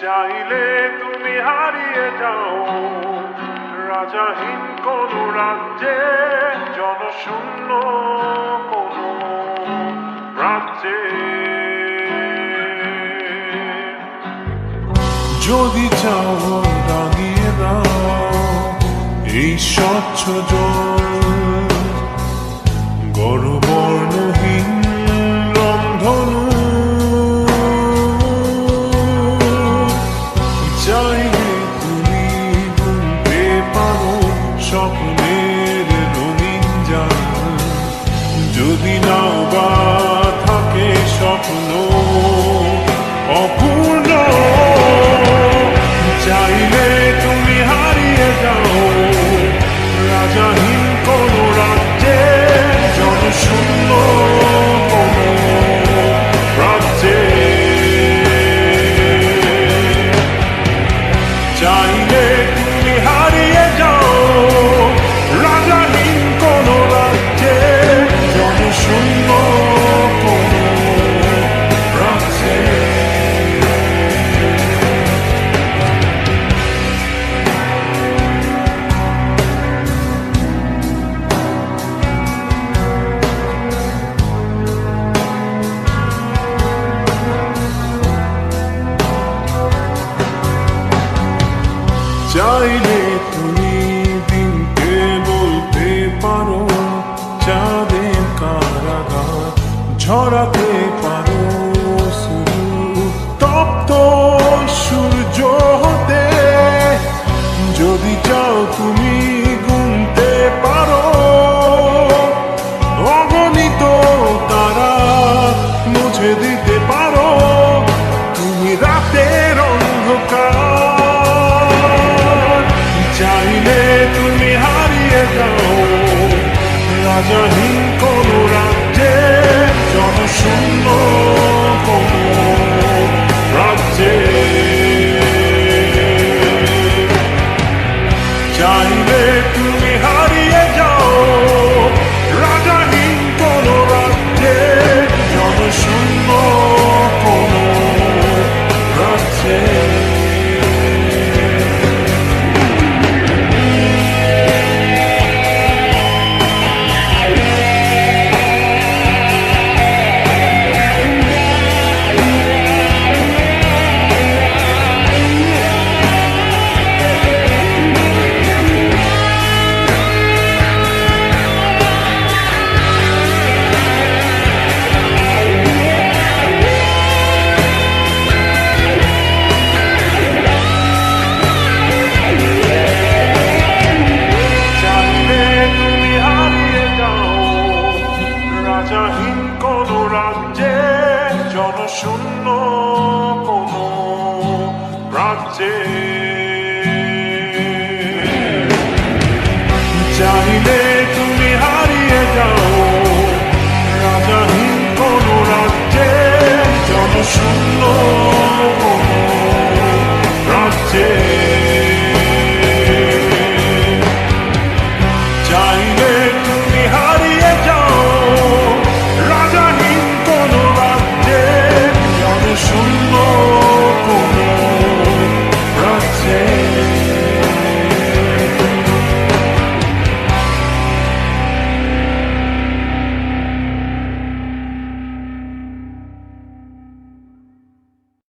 চাইলে তুমি হারিয়ে যাও। রাজাহীন কোন রাজ্যে, জনশূন্য কোন রাজ্যে। যদি চাও দাঁড়িয়ে দাও এই স্বচ্ছ জল চাইলে তুমি দিনকে বলতে পারো চাঁদের কারাগার ঝরাতে পারো। your here. partir.